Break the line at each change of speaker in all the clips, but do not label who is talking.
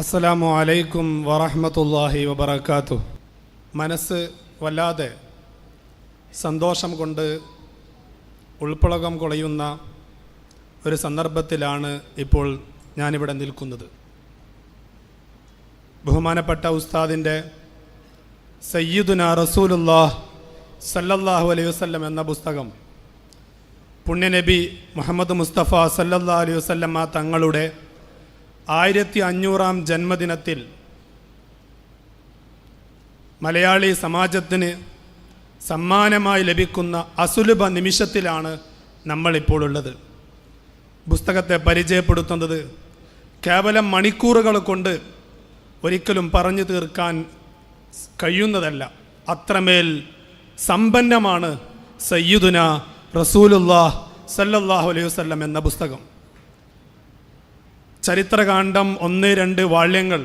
അസ്സലാമു അലൈക്കും വറഹമത്തല്ലാഹി വബർക്കാത്തു മനസ്സ് വല്ലാതെ സന്തോഷം കൊണ്ട് ഉൾപ്പുളകം കൊളയുന്ന ഒരു സന്ദർഭത്തിലാണ് ഇപ്പോൾ ഞാനിവിടെ നിൽക്കുന്നത്. ബഹുമാനപ്പെട്ട ഉസ്താദിന്റെ സയ്യിദുന റസൂലുല്ലാഹ് സല്ലല്ലാഹു അലൈഹി വസല്ലം എന്ന പുസ്തകം പുണ്യനബി മുഹമ്മദ് മുസ്തഫ സല്ലല്ലാഹു അലൈഹി വസല്ലമ തങ്ങളുടെ ആയിരത്തി അഞ്ഞൂറാം ജന്മദിനത്തിൽ മലയാളി സമാജത്തിന് സമ്മാനമായി ലഭിക്കുന്ന അസുലഭ നിമിഷത്തിലാണ് നമ്മളിപ്പോഴുള്ളത്. പുസ്തകത്തെ പരിചയപ്പെടുത്തുന്നത് കേവലം മണിക്കൂറുകൾ കൊണ്ട് ഒരിക്കലും പറഞ്ഞു തീർക്കാൻ കഴിയുന്നതല്ല. അത്രമേൽ സമ്പന്നമാണ് സയ്യിദുന റസൂലുല്ലാ സല്ലല്ലാഹു അലൈഹി വസല്ലം എന്ന പുസ്തകം. ചരിത്രകാന്ഡം ഒന്ന് രണ്ട് വാള്യങ്ങൾ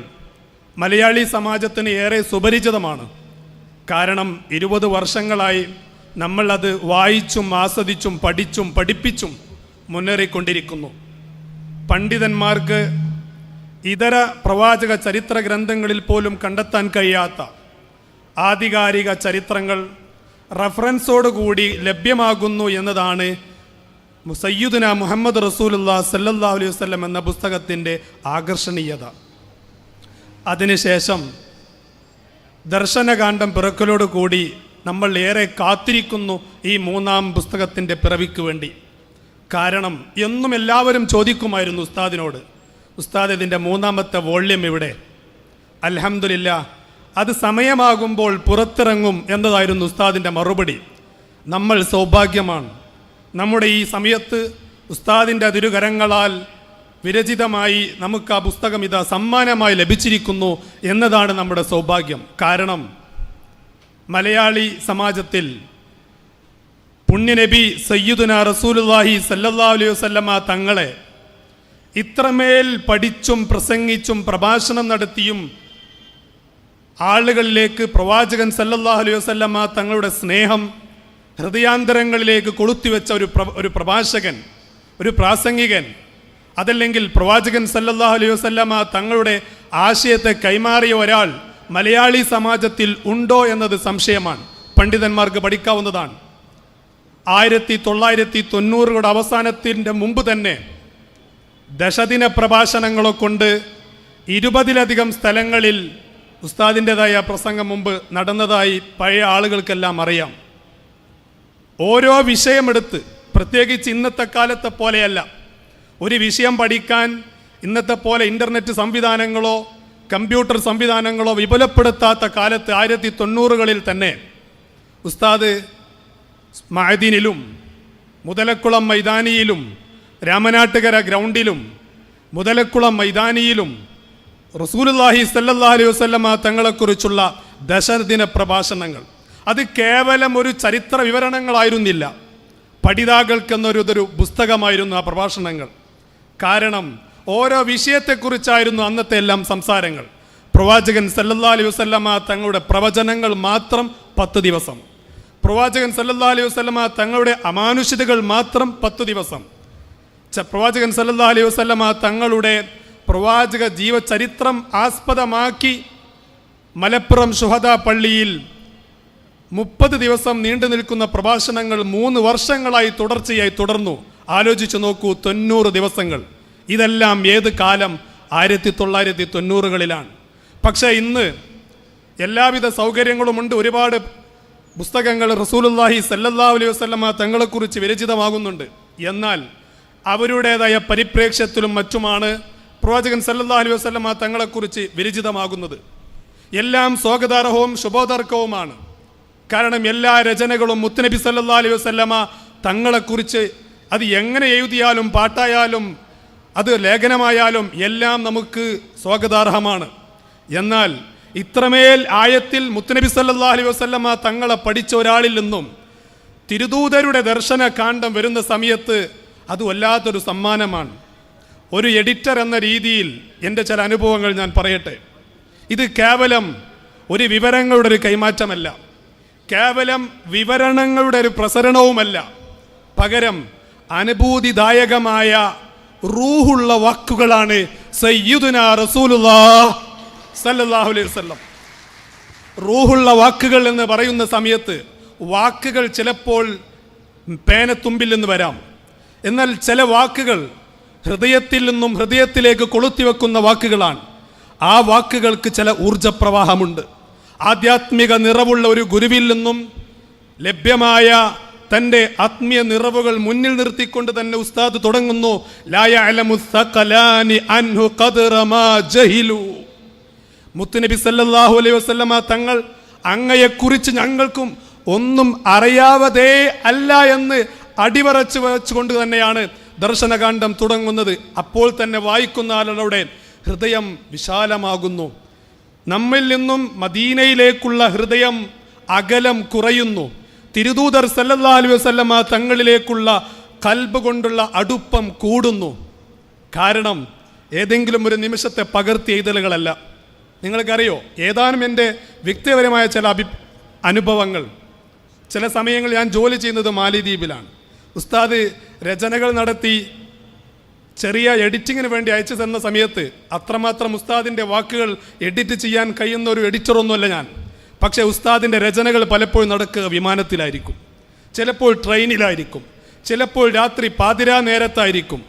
മലയാളി സമാജത്തിന് ഏറെ സുപരിചിതമാണ്. കാരണം ഇരുപത് വർഷങ്ങളായി നമ്മൾ അത് വായിച്ചും ആസ്വദിച്ചും പഠിച്ചും പഠിപ്പിച്ചും മുന്നേറിക്കൊണ്ടിരിക്കുന്നു. പണ്ഡിതന്മാർക്ക് ഇതര പ്രവാചക ചരിത്ര ഗ്രന്ഥങ്ങളിൽ പോലും കണ്ടെത്താൻ കഴിയാത്ത ആധികാരിക ചരിത്രങ്ങൾ റഫറൻസോടുകൂടി ലഭ്യമാകുന്നു എന്നതാണ് സയ്യുദന മുഹമ്മദ് റസൂലുല്ലാ സല്ലല്ലാ അലൈഹി വസ്ലം എന്ന പുസ്തകത്തിന്റെ ആകർഷണീയത. അതിനുശേഷം ദർശനകാന്ഡം പിറക്കലോട് കൂടി നമ്മൾ ഏറെ കാത്തിരിക്കുന്നു ഈ മൂന്നാം പുസ്തകത്തിന്റെ പിറവിക്ക് വേണ്ടി. കാരണം എന്നും എല്ലാവരും ചോദിക്കുമായിരുന്നു ഉസ്താദിനോട് ഉസ്താദ് ഇതിന്റെ മൂന്നാമത്തെ വോള്യം ഇവിടെ. അലഹമില്ല അത് സമയമാകുമ്പോൾ പുറത്തിറങ്ങും എന്നതായിരുന്നു ഉസ്താദിന്റെ മറുപടി. നമ്മൾ സൗഭാഗ്യമാണ്. നമ്മുടെ ഈ സമയത്ത് ഉസ്താദിന്റെ അതിരുകരങ്ങളാൽ വിരചിതമായി നമുക്ക് ആ പുസ്തകം ഇതാ സമ്മാനമായി ലഭിച്ചിരിക്കുന്നു എന്നതാണ് നമ്മുടെ സൗഭാഗ്യം. കാരണം മലയാളി സമാജത്തിൽ പുണ്യനബി സയ്യിദുന റസൂലുല്ലാഹി സല്ലല്ലാഹു അലൈഹി വസല്ലമ തങ്ങളെ ഇത്രമേൽ പഠിച്ചും പ്രസംഗിച്ചും പ്രഭാഷണം നടത്തിയും ആളുകളിലേക്ക് പ്രവാചകൻ സല്ലല്ലാഹു അലൈഹി വസല്ലമ തങ്ങളുടെ സ്നേഹം ഹൃദയാന്തരങ്ങളിലേക്ക് കൊളുത്തിവെച്ച ഒരു ഒരു പ്രഭാഷകൻ ഒരു പ്രാസംഗികൻ അതല്ലെങ്കിൽ പ്രവാചകൻ സല്ലല്ലാഹു അലൈഹി വസല്ലമ തങ്ങളുടെ ആശയത്തെ കൈമാറിയ ഒരാൾ മലയാളി സമാജത്തിൽ ഉണ്ടോ എന്നത് സംശയമാണ്. പണ്ഡിതന്മാർക്ക് പഠിക്കാവുന്നതാണ്. ആയിരത്തി തൊള്ളായിരത്തി തൊണ്ണൂറുകളുടെ അവസാനത്തിന്റെ മുമ്പ് തന്നെ ദശദിന പ്രഭാഷണങ്ങളെ കൊണ്ട് ഇരുപതിലധികം സ്ഥലങ്ങളിൽ ഉസ്താദിന്റെതായ പ്രസംഗം മുമ്പ് നടന്നതായി പഴയ ആളുകൾക്കെല്ലാം അറിയാം. ഓരോ വിഷയമെടുത്ത് പ്രത്യേകിച്ച് ഇന്നത്തെ കാലത്തെ പോലെയല്ല. ഒരു വിഷയം പഠിക്കാൻ ഇന്നത്തെ പോലെ ഇന്റർനെറ്റ് സംവിധാനങ്ങളോ കമ്പ്യൂട്ടർ സംവിധാനങ്ങളോ വിപുലപ്പെടുത്താത്ത കാലത്ത് ആയിരത്തി തൊണ്ണൂറുകളിൽ തന്നെ ഉസ്താദ് മഹദീനിലും മുതലക്കുളം മൈതാനിയിലും രാമനാട്ടുകര ഗ്രൗണ്ടിലും മുതലക്കുളം മൈതാനിയിലും റസൂലുല്ലാഹി അലൈഹി വസല്ലമ തങ്ങളെക്കുറിച്ചുള്ള ദശദിന പ്രഭാഷണങ്ങൾ. അത് കേവലം ഒരു ചരിത്ര വിവരണങ്ങളായിരുന്നില്ല. പഠിതാക്കൾക്കെന്നൊരു പുസ്തകമായിരുന്നു ആ പ്രഭാഷണങ്ങൾ. കാരണം ഓരോ വിഷയത്തെക്കുറിച്ചായിരുന്നു അന്നത്തെ എല്ലാം സംസാരങ്ങൾ. പ്രവാചകൻ സല്ലല്ലാഹു അലൈഹി വസല്ലമ തങ്ങളുടെ പ്രവചനങ്ങൾ മാത്രം പത്ത് ദിവസം. പ്രവാചകൻ സല്ലല്ലാഹു അലൈഹി വസല്ലമ തങ്ങളുടെ അമാനുഷിതകൾ മാത്രം പത്ത് ദിവസം. പ്രവാചകൻ സല്ലല്ലാഹു അലൈഹി വസല്ലമ തങ്ങളുടെ പ്രവാചക ജീവചരിത്രം ആസ്പദമാക്കി മലപ്പുറം ശുഹദ പള്ളിയിൽ മുപ്പത് ദിവസം നീണ്ടു നിൽക്കുന്ന പ്രഭാഷണങ്ങൾ മൂന്ന് വർഷങ്ങളായി തുടർച്ചയായി തുടർന്നു. ആലോചിച്ചു നോക്കൂ തൊണ്ണൂറ് ദിവസങ്ങൾ. ഇതെല്ലാം ഏത് കാലം? ആയിരത്തി തൊള്ളായിരത്തി തൊണ്ണൂറുകളിലാണ് പക്ഷേ ഇന്ന് എല്ലാവിധ സൗകര്യങ്ങളുമുണ്ട്. ഒരുപാട് പുസ്തകങ്ങൾ റസൂലുല്ലാഹി സല്ലല്ലാ അലൈഹി വസ്ലമ തങ്ങളെക്കുറിച്ച് വിരചിതമാകുന്നുണ്ട്. എന്നാൽ അവരുടേതായ പരിപ്രേക്ഷ്യത്തിലും മറ്റുമാണ് പ്രവാചകൻ സല്ലല്ലാ അലൈഹി വസ്ലമ തങ്ങളെക്കുറിച്ച് വിരചിതമാകുന്നത്. എല്ലാം സ്വാഗതാർഹവും ശുഭോദർക്കവുമാണ്. കാരണം എല്ലാ രചനകളും മുത്തനബി സല്ലാ അലൈഹി വസല്ലമ തങ്ങളെക്കുറിച്ച് അത് എങ്ങനെ എഴുതിയാലും പാട്ടായാലും അത് ലേഖനമായാലും എല്ലാം നമുക്ക് സ്വാഗതാർഹമാണ്. എന്നാൽ ഇത്രമേൽ ആയത്തിൽ മുത്തനബി സല്ലാ അലൈഹി വസല്ലമ തങ്ങളെ പഠിച്ച ഒരാളിൽ നിന്നും തിരുദൂതരുടെ ദർശന കാണ്ഡം വരുന്ന സമയത്ത് അത് വല്ലാത്തൊരു സമ്മാനമാണ്. ഒരു എഡിറ്റർ എന്ന രീതിയിൽ എന്റെ ചില അനുഭവങ്ങൾ ഞാൻ പറയട്ടെ. ഇത് കേവലം ഒരു വിവരങ്ങളുടെ ഒരു കൈമാറ്റമല്ല. കേവലം വിവരണങ്ങളുടെ ഒരു പ്രസരണവുമല്ല. പകരം അനുഭൂതിദായകമായ റൂഹുള്ള വാക്കുകളാണ് സയ്യുദുന റസൂലുള്ളാഹ് സല്ലല്ലാഹു അലൈഹി വസല്ലം. റൂഹുള്ള വാക്കുകൾ എന്ന് പറയുന്ന സമയത്ത് വാക്കുകൾ ചിലപ്പോൾ പേനത്തുമ്പിൽ നിന്ന് വരാം. എന്നാൽ ചില വാക്കുകൾ ഹൃദയത്തിൽ നിന്നും ഹൃദയത്തിലേക്ക് കൊളുത്തി വെക്കുന്ന വാക്കുകളാണ്. ആ വാക്കുകൾക്ക് ചില ഊർജപ്രവാഹമുണ്ട് ആധ്യാത്മിക നിറവുള്ള ഒരു ഗുരുവിൽ നിന്നും ലഭ്യമായ തന്റെ ആത്മീയ നിറവുകൾ മുന്നിൽ നിർത്തിക്കൊണ്ട് തന്നെ ഉസ്താദ് തുടങ്ങുന്നു മുത്തുനബി സല്ലാഹു അലൈഹി വസല്ലമ തങ്ങൾ അങ്ങയെക്കുറിച്ച് ഞങ്ങൾക്കും ഒന്നും അറിയാവതേ അല്ല എന്ന് അടിവറച്ച് വെച്ചുകൊണ്ട് തന്നെയാണ് ദർശനകാന്ഡം തുടങ്ങുന്നത്. അപ്പോൾ തന്നെ വായിക്കുന്ന ആളുകളുടെ ഹൃദയം വിശാലമാകുന്നു. നമ്മിൽ നിന്നും മദീനയിലേക്കുള്ള ഹൃദയം അകലം കുറയുന്നു. തിരുദൂതർ സല്ലല്ലാഹു അലൈഹി വസല്ലമ തങ്ങളിലേക്കുള്ള കൽബ് കൊണ്ടുള്ള അടുപ്പം കൂടുന്നു. കാരണം ഏതെങ്കിലും ഒരു നിമിഷത്തെ പകർത്തി എഴുതലുകളല്ല. നിങ്ങൾക്കറിയോ? ഏതാനും എന്റെ വ്യക്തിപരമായ ചില അഭി അനുഭവങ്ങൾ. ചില സമയങ്ങളിൽ ഞാൻ ജോലി ചെയ്യുന്നത് മാലിദ്വീപിലാണ്. ഉസ്താദ് രചനകൾ നടത്തി ചെറിയ എഡിറ്റിങ്ങിന് വേണ്ടി അയച്ചു തന്ന സമയത്ത് അത്രമാത്രം ഉസ്താദിന്റെ വാക്കുകൾ എഡിറ്റ് ചെയ്യാൻ കഴിയുന്ന ഒരു എഡിറ്ററൊന്നുമല്ല ഞാൻ. പക്ഷേ ഉസ്താദിന്റെ രചനകൾ പലപ്പോഴും നടക്കുക വിമാനത്തിലായിരിക്കും. ചിലപ്പോൾ ട്രെയിനിലായിരിക്കും ചിലപ്പോൾ രാത്രി പാതിരാ നേരത്തായിരിക്കും.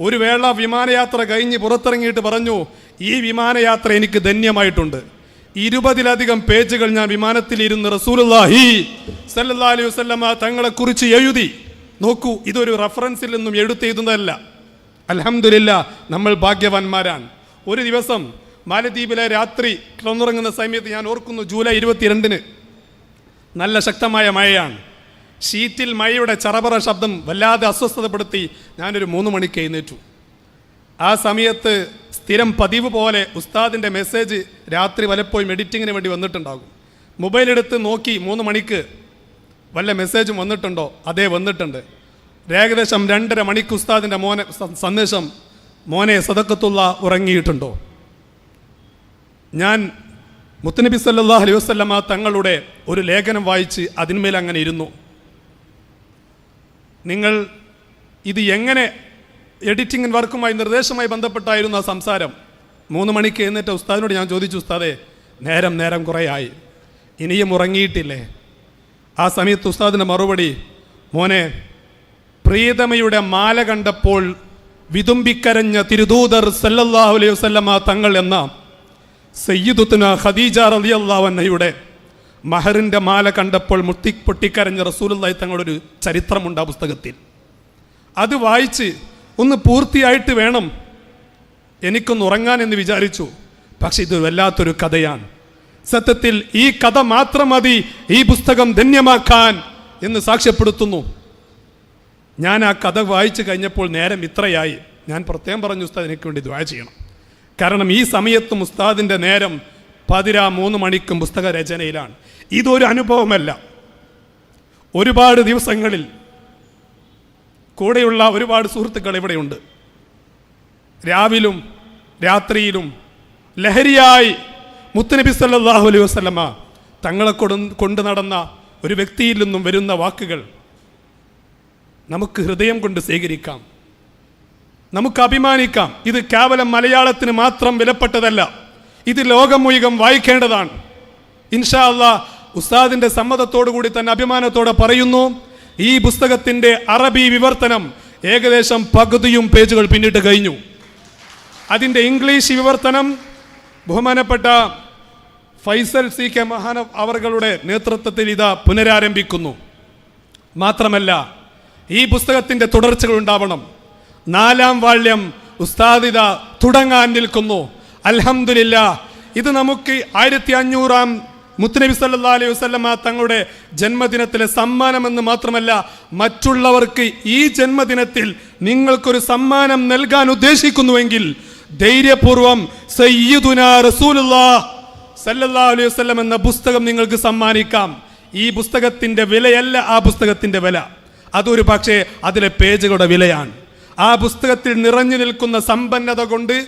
ഒരു വേള വിമാനയാത്ര കഴിഞ്ഞ് പുറത്തിറങ്ങിയിട്ട് പറഞ്ഞു ഈ വിമാനയാത്ര എനിക്ക് ധന്യമായിട്ടുണ്ട്. ഇരുപതിലധികം പേജുകൾ ഞാൻ വിമാനത്തിലിരുന്ന് റസൂലുള്ളാഹി സല്ലാ അലൈഹി തങ്ങളെ തങ്ങളെക്കുറിച്ച് എഴുതി. നോക്കൂ ഇതൊരു റഫറൻസിൽ നിന്നും എടുത്തെഴുതുന്നതല്ല. അൽഹംദുലില്ല നമ്മൾ ഭാഗ്യവാന്മാരാണ്. ഒരു ദിവസം മാലദ്വീപിലെ രാത്രി കിടന്നുറങ്ങുന്ന സമയത്ത് ഞാൻ ഓർക്കുന്നു ജൂലൈ ഇരുപത്തിരണ്ടിന് നല്ല ശക്തമായ മഴയാണ്. ഷീറ്റിൽ മഴയുടെ ചറപറ ശബ്ദം വല്ലാതെ അസ്വസ്ഥതപ്പെടുത്തി ഞാനൊരു മൂന്ന് മണിക്ക് എഴുന്നേറ്റു. ആ സമയത്ത് സ്ഥിരം പതിവ് പോലെ ഉസ്താദിന്റെ മെസ്സേജ് രാത്രി വലപ്പോഴും എഡിറ്റിങ്ങിന് വേണ്ടി വന്നിട്ടുണ്ടാകും. മൊബൈലെടുത്ത് നോക്കി മൂന്ന് മണിക്ക് വല്ല മെസ്സേജും വന്നിട്ടുണ്ടോ? അതേ വന്നിട്ടുണ്ട്. ഏകദേശം രണ്ടര മണിക്ക് ഉസ്താദിന്റെ മോനെ സന്ദേശം മോനെ സദക്കത്തുള്ള ഉറങ്ങിയിട്ടുണ്ടോ? ഞാൻ മുത്തനബി സല്ലല്ലാഹു അലൈഹി വസല്ലമ തങ്ങളുടെ ഒരു ലേഖനം വായിച്ച് അതിന്മേൽ അങ്ങനെ ഇരുന്നു. നിങ്ങൾ ഇത് എങ്ങനെ എഡിറ്റിംഗ് വർക്കുമായി നിർദ്ദേശമായി ബന്ധപ്പെട്ടായിരുന്നു ആ സംസാരം? മൂന്ന് മണിക്ക് എന്നിട്ട് ഉസ്താദിനോട് ഞാൻ ചോദിച്ചു ഉസ്താദേ നേരം നേരം കുറേ ആയി ഇനിയും ഉറങ്ങിയിട്ടില്ലേ? ആ സമയത്ത് ഉസ്താദിന്റെ മറുപടി മോനെ പ്രിയതമയുടെ മാല കണ്ടപ്പോൾ വിതുമ്പിക്കരഞ്ഞ തിരുദൂതർ സല്ലല്ലാഹു അലൈഹി വസല്ലമ തങ്ങൾ എന്ന സയ്യിദുത്തുന ഖദീജ റളിയല്ലാഹു അൻഹയുടെ മഹറിന്റെ മാല കണ്ടപ്പോൾ മുട്ടി പൊട്ടിക്കരഞ്ഞ റസൂലുള്ളാഹി തങ്ങളുടെ ഒരു ചരിത്രമുണ്ട് ആ പുസ്തകത്തിൽ. അത് വായിച്ച് ഒന്ന് പൂർത്തിയായിട്ട് വേണം എനിക്കൊന്ന് ഉറങ്ങാൻ എന്ന് വിചാരിച്ചു. പക്ഷെ ഇത് വല്ലാത്തൊരു കഥയാണ്. സത്യത്തിൽ ഈ കഥ മാത്രം മതി ഈ പുസ്തകം ധന്യമാക്കാൻ എന്ന് സാക്ഷ്യപ്പെടുത്തുന്നു. ഞാൻ ആ കഥ വായിച്ചു കഴിഞ്ഞപ്പോൾ നേരം ഇത്രയായി. ഞാൻ പ്രത്യേകം പറഞ്ഞു ഉസ്താദ് എനിക്ക് വേണ്ടി ദ്വാ ചെയ്യണം. കാരണം ഈ സമയത്തും ഉസ്താദിന്റെ നേരം പതിരാ മൂന്ന് മണിക്കും പുസ്തക രചനയിലാണ് ഇതൊരു അനുഭവമല്ല. ഒരുപാട് ദിവസങ്ങളിൽ കൂടെയുള്ള ഒരുപാട് സുഹൃത്തുക്കൾ ഇവിടെയുണ്ട്. രാവിലും രാത്രിയിലും ലഹരിയായി മുത്തനബി സല്ലാഹു അലൈഹി വസല്ലമ തങ്ങളെ കൊണ്ട് നടന്ന ഒരു വ്യക്തിയിൽ നിന്നും വരുന്ന വാക്കുകൾ നമുക്ക് ഹൃദയം കൊണ്ട് സ്വീകരിക്കാം. നമുക്ക് അഭിമാനിക്കാം. ഇത് കേവലം മലയാളത്തിന് മാത്രം വിലപ്പെട്ടതല്ല. ഇത് ലോകം മുഴുവൻ വായിക്കേണ്ടതാണ്. ഇൻഷാ അള്ളാ ഉസ്താദിന്റെ സമ്മതത്തോടു കൂടി തന്നെ അഭിമാനത്തോടെ പറയുന്നു ഈ പുസ്തകത്തിന്റെ അറബി വിവർത്തനം ഏകദേശം പകുതിയും പേജുകൾ പിന്നിട്ട് കഴിഞ്ഞു. അതിന്റെ ഇംഗ്ലീഷ് വിവർത്തനം ബഹുമാനപ്പെട്ട ഫൈസൽ സി കെ മഹാനവ് അവരുടെ നേതൃത്വത്തിൽ ഇതാ പുനരാരംഭിക്കുന്നു. മാത്രമല്ല ഈ പുസ്തകത്തിന്റെ തുടർച്ചകൾ ഉണ്ടാവണം. നാലാം വാള്യം ഉസ്താദിത തുടങ്ങാൻ നിൽക്കുന്നു. അലഹമില്ല ഇത് നമുക്ക് ആയിരത്തി അഞ്ഞൂറാം മുത്തനബി സല്ലാ അലൈഹി വസല്ലമ തങ്ങളുടെ ജന്മദിനത്തിലെ സമ്മാനമെന്ന് മാത്രമല്ല മറ്റുള്ളവർക്ക് ഈ ജന്മദിനത്തിൽ നിങ്ങൾക്കൊരു സമ്മാനം നൽകാൻ ഉദ്ദേശിക്കുന്നുവെങ്കിൽ ധൈര്യപൂർവം സയ്യിദുന റസൂലുല്ലാ സല്ലല്ലാ അലൈഹി വസ്ലം എന്ന പുസ്തകം നിങ്ങൾക്ക് സമ്മാനിക്കാം. ഈ പുസ്തകത്തിന്റെ വിലയല്ല ആ പുസ്തകത്തിന്റെ വില. അതൊരു പക്ഷേ അതിലെ പേജുകളുടെ വിലയാണ്. ആ പുസ്തകത്തിൽ നിറഞ്ഞു നിൽക്കുന്ന സമ്പന്നത കൊണ്ട്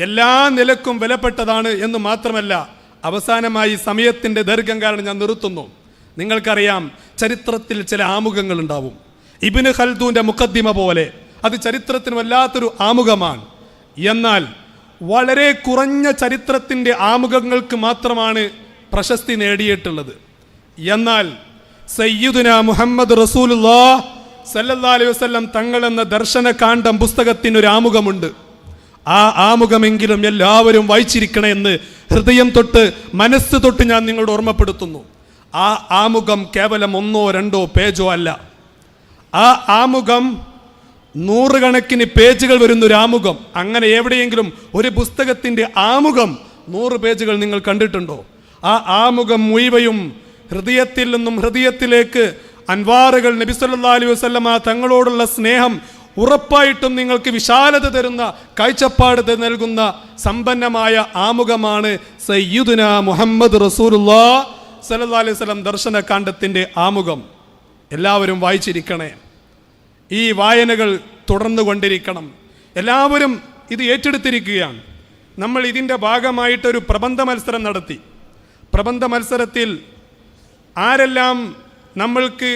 എല്ലാ നിലക്കും വിലപ്പെട്ടതാണ് എന്ന് മാത്രമല്ല അവസാനമായി സമയത്തിന്റെ ദൈർഘ്യം കാരണം ഞാൻ നിർത്തുന്നു. നിങ്ങൾക്കറിയാം ചരിത്രത്തിൽ ചില ആമുഖങ്ങൾ ഉണ്ടാവും. ഇബിന് ഖൽദൂന്റെ മുഖദ്ദിമ പോലെ അത് ചരിത്രത്തിന് വല്ലാത്തൊരു ആമുഖമാണ്. എന്നാൽ വളരെ കുറഞ്ഞ ചരിത്രത്തിന്റെ ആമുഖങ്ങൾക്ക് മാത്രമാണ് പ്രശസ്തി നേടിയിട്ടുള്ളത്. എന്നാൽ സയ്യിദുന മുഹമ്മദ് റസൂലുല്ലാ സല്ലല്ലാഹു അലൈഹി വസല്ലം തങ്ങൾ എന്ന ദർശനകാണ്ഡം പുസ്തകത്തിനൊരു ആമുഖമുണ്ട് ആ ആമുഖമെങ്കിലും എല്ലാവരും വായിച്ചിരിക്കണമെന്ന് ഹൃദയം തൊട്ട് മനസ്സ് തൊട്ട് ഞാൻ നിങ്ങളോട് ഓർമ്മപ്പെടുത്തുന്നു. ആ ആമുഖം കേവലം ഒന്നോ രണ്ടോ പേജോ അല്ല. ആ ആമുഖം നൂറുകണക്കിന് പേജുകൾ വരുന്ന ഒരു ആമുഖം അങ്ങനെ എവിടെയെങ്കിലും ഒരു പുസ്തകത്തിന്റെ ആമുഖം നൂറ് പേജുകൾ നിങ്ങൾ കണ്ടിട്ടുണ്ടോ? ആ ആമുഖം മുഴുവയും ഹൃദയത്തിൽ നിന്നും ഹൃദയത്തിലേക്ക് അൻവാറുകൾ നബി സല്ലല്ലാഹു അലൈഹി വസല്ലമ തങ്ങളോടുള്ള സ്നേഹം ഉറപ്പായിട്ടും നിങ്ങൾക്ക് വിശാലത തരുന്ന കാഴ്ചപ്പാട് നൽകുന്ന സമ്പന്നമായ ആമുഖമാണ് സയ്യുദുന മുഹമ്മദ് റസൂലുല്ലാ സല്ലാ അലൈഹി സ്വലം ദർശനകാണ്ഡത്തിന്റെ ആമുഖം. എല്ലാവരും വായിച്ചിരിക്കണേ. ഈ വായനകൾ തുടർന്നു കൊണ്ടിരിക്കണം. എല്ലാവരും ഇത് ഏറ്റെടുത്തിരിക്കുകയാണ്. നമ്മൾ ഇതിന്റെ ഭാഗമായിട്ടൊരു പ്രബന്ധ മത്സരം നടത്തി. പ്രബന്ധ മത്സരത്തിൽ ആരെല്ലാം നമ്മൾക്ക്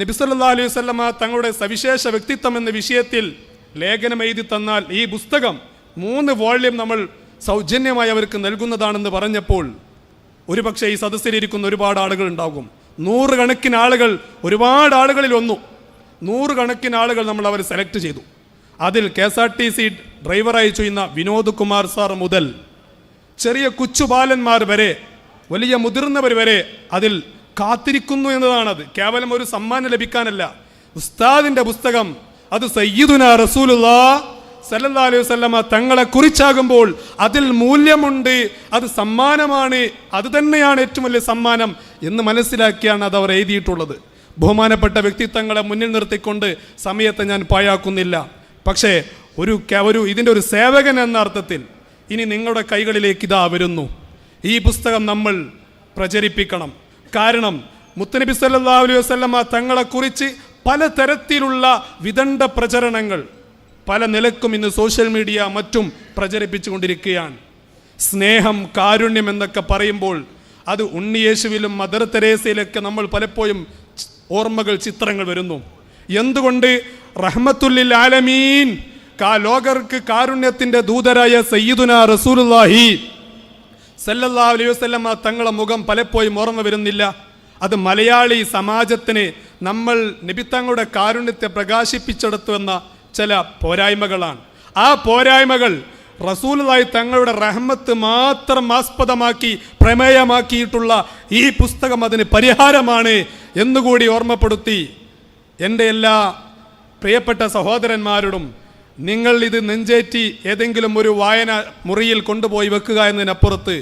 നബിസല്ലാ അലൈഹി വസല്ലമ തങ്ങളുടെ സവിശേഷ വ്യക്തിത്വം എന്ന വിഷയത്തിൽ ലേഖനം എഴുതി തന്നാൽ ഈ പുസ്തകം മൂന്ന് വോള്യം നമ്മൾ സൗജന്യമായി അവർക്ക് നൽകുന്നതാണെന്ന് പറഞ്ഞപ്പോൾ ഒരുപക്ഷെ ഈ സദസ്സിലിരിക്കുന്ന ഒരുപാട് ആളുകൾ ഉണ്ടാകും. നൂറുകണക്കിന് ആളുകൾ ഒരുപാട് ആളുകളിൽ ഒന്നു. നൂറുകണക്കിന് ആളുകൾ നമ്മൾ അവർ സെലക്ട് ചെയ്തു. അതിൽ K S R T C ഡ്രൈവറായി ചെയ്യുന്ന വിനോദ് കുമാർ സാർ മുതൽ ചെറിയ കൊച്ചുബാലന്മാർ വരെ വലിയ മുതിർന്നവർ വരെ അതിൽ കാത്തിരിക്കുന്നു എന്നതാണത്. കേവലം ഒരു സമ്മാനം ലഭിക്കാനല്ല. ഉസ്താദിന്റെ പുസ്തകം അത് സയ്യിദുന റസൂലുല്ലാ സല്ലല്ലാഹു അലൈഹി വസല്ലമ തങ്ങളെ കുറിച്ചാകുമ്പോൾ അതിൽ മൂല്യമുണ്ട് അത് സമ്മാനമാണ് അത് തന്നെയാണ് ഏറ്റവും വലിയ സമ്മാനം എന്ന് മനസ്സിലാക്കിയാണ് അത് അവർ എഴുതിയിട്ടുള്ളത്. ബഹുമാനപ്പെട്ട വ്യക്തിത്വങ്ങളെ മുന്നിൽ നിർത്തിക്കൊണ്ട് സമയത്തെ ഞാൻ പാഴാക്കുന്നില്ല. പക്ഷേ ഒരു ഒരു ഇതിന്റെ ഒരു സേവകൻ എന്ന അർത്ഥത്തിൽ ഇനി നിങ്ങളുടെ കൈകളിലേക്ക് ഇതാ വരുന്നു. ഈ പുസ്തകം നമ്മൾ പ്രചരിപ്പിക്കണം. കാരണം മുത്തനബി സല്ലല്ലാഹു അലൈഹി വസല്ലമ തങ്ങളെക്കുറിച്ച് പല തരത്തിലുള്ള വിദണ്ഡ പ്രചരണങ്ങൾ പല നിലക്കും ഇന്ന് സോഷ്യൽ മീഡിയ മറ്റും പ്രചരിപ്പിച്ചുകൊണ്ടിരിക്കുകയാണ് സ്നേഹം കാരുണ്യം എന്നൊക്കെ പറയുമ്പോൾ അത് ഉണ്ണിയേശുവിലും മദർ തെരേസയിലൊക്കെ നമ്മൾ പലപ്പോഴും ഓർമ്മകൾ ചിത്രങ്ങൾ വരുന്നു. എന്തുകൊണ്ട് റഹ്മത്തുല്ലിൽ ആലമീൻ കാ ലോകർക്ക് കാരുണ്യത്തിന്റെ ദൂതരായ സയ്യിദുന റസൂലുള്ളാഹി സല്ലല്ലാഹു അലൈഹി വസല്ലമ തങ്ങളെ മുഖം പലപ്പോഴും ഓർമ്മ വരുന്നില്ല. അത് മലയാളി സമാജത്തിന് നമ്മൾ നിബിത്തങ്ങളുടെ കാരുണ്യത്തെ പ്രകാശിപ്പിച്ചെടുത്തു എന്ന ചില പോരായ്മകളാണ്. ആ പോരായ്മകൾ റസൂലായി തങ്ങളുടെ റഹ്മത്ത് മാത്രം ആസ്പദമാക്കി പ്രമേയമാക്കിയിട്ടുള്ള ഈ പുസ്തകം അതിന് പരിഹാരമാണ് എന്നുകൂടി ഓർമ്മപ്പെടുത്തി എന്റെ എല്ലാ പ്രിയപ്പെട്ട സഹോദരന്മാരോടും നിങ്ങൾ ഇത് നെഞ്ചേറ്റി ഏതെങ്കിലും ഒരു വായന മുറിയിൽ കൊണ്ടുപോയി വെക്കുക എന്നതിനപ്പുറത്ത്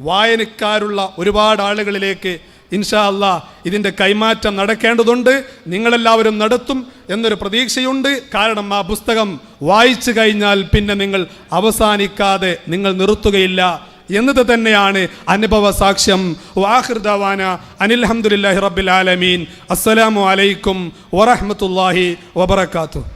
വായനക്കാരുള്ള ഒരുപാട് ആളുകളിലേക്ക് ഇൻഷാ അല്ലാ ഇതിന്റെ കൈമാറ്റം നടക്കേണ്ടതുണ്ട്. നിങ്ങളെല്ലാവരും നടത്തും എന്നൊരു പ്രതീക്ഷയുണ്ട്. കാരണം ആ പുസ്തകം വായിച്ചു കഴിഞ്ഞാൽ പിന്നെ നിങ്ങൾ അവസാനിക്കാതെ നിങ്ങൾ നിർത്തുകയില്ല. എന്നത് തന്നെയാണ് അനുഭവ സാക്ഷ്യം. വാഹൃദവാന അനിൽഹമുല്ലാഹി റബ്ബിൽ ആലമീൻ. അസ്സലാമു അലൈക്കും വറഹ്മത്തുള്ളാഹി വബറകാതുഹു.